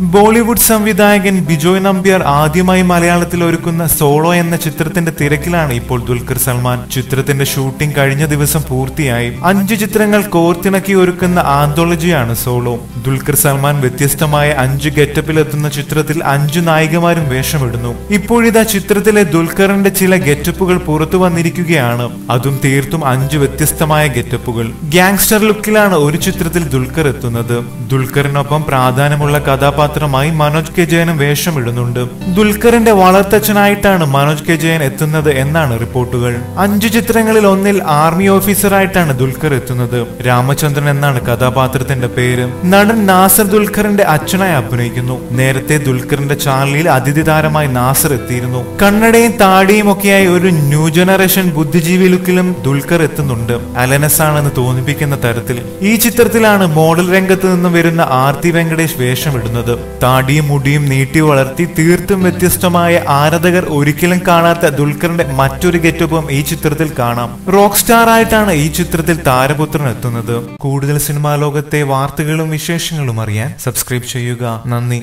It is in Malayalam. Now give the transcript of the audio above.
ബോളിവുഡ് സംവിധായകൻ ബിജോയ് നമ്പ്യാർ ആദ്യമായി മലയാളത്തിൽ ഒരുക്കുന്ന സോളോ എന്ന ചിത്രത്തിന്റെ തിരക്കിലാണ് ഇപ്പോൾ ദുൽഖർ സൽമാൻ. ചിത്രത്തിന്റെ ഷൂട്ടിംഗ് കഴിഞ്ഞ ദിവസം പൂർത്തിയായി. അഞ്ചു ചിത്രങ്ങൾ കോർത്തിണക്കി ഒരുക്കുന്ന ആന്തോളജിയാണ് സോളോ. ദുൽഖർ സൽമാൻ വ്യത്യസ്തമായ അഞ്ച് ഗെറ്റപ്പിലെത്തുന്ന ചിത്രത്തിൽ അഞ്ചു നായികമാരും വേഷമിടുന്നു. ഇപ്പോഴിതാ ചിത്രത്തിലെ ദുൽഖറിന്റെ ചില ഗെറ്റപ്പുകൾ പുറത്തു വന്നിരിക്കുകയാണ്. അതും തീർത്തും അഞ്ച് വ്യത്യസ്തമായ ഗെറ്റപ്പുകൾ. ഗ്യാങ്സ്റ്റർ ലുക്കിലാണ് ഒരു ചിത്രത്തിൽ ദുൽഖർ എത്തുന്നത്. ദുൽഖറിനൊപ്പം പ്രാധാന്യമുള്ള കഥാപാത്രമായി മനോജ് കെ ജയനും വേഷമിടുന്നുണ്ട് ദുൽഖറിന്റെ വളർത്തച്ഛനായിട്ടാണ് മനോജ് കെ ജയൻ എത്തുന്നത് എന്നാണ് റിപ്പോർട്ടുകൾ. അഞ്ചു ചിത്രങ്ങളിൽ ഒന്നിൽ ആർമി ഓഫീസറായിട്ടാണ് ദുൽഖർ എത്തുന്നത്. രാമചന്ദ്രൻ എന്നാണ് കഥാപാത്രത്തിന്റെ പേര്. നടൻ നാസർ ദുൽഖറിന്റെ അച്ഛനായി അഭിനയിക്കുന്നു. നേരത്തെ ദുൽഖറിന്റെ ചാർലിയിൽ അതിഥി താരമായി നാസർ എത്തിയിരുന്നു. കണ്ണടയും താടിയും ഒക്കെയായി ഒരു ന്യൂ ജനറേഷൻ ബുദ്ധിജീവി ലുക്കിലും ദുൽഖർ എത്തുന്നുണ്ട്. അലനസ് ആണെന്ന് തോന്നിപ്പിക്കുന്ന തരത്തിൽ. ഈ ചിത്രത്തിലാണ് മോഡൽ രംഗത്ത് നിന്നും വരുന്ന ആർത്തി വെങ്കടേഷ് വേഷമിടുന്നത് താടിയും മുടിയും നീട്ടി വളർത്തി തീർത്തും വ്യത്യസ്തമായ ആരാധകർ ഒരിക്കലും കാണാത്ത ദുൽഖറിന്റെ മറ്റൊരു ഗെറ്റപ്പും ഈ ചിത്രത്തിൽ കാണാം. റോക്ക് സ്റ്റാർ ആയിട്ടാണ് ഈ ചിത്രത്തിൽ താരപുത്രൻ എത്തുന്നത്. കൂടുതൽ സിനിമാ ലോകത്തെ വാർത്തകളും വിശേഷങ്ങളും അറിയാൻ സബ്സ്ക്രൈബ് ചെയ്യുക. നന്ദി.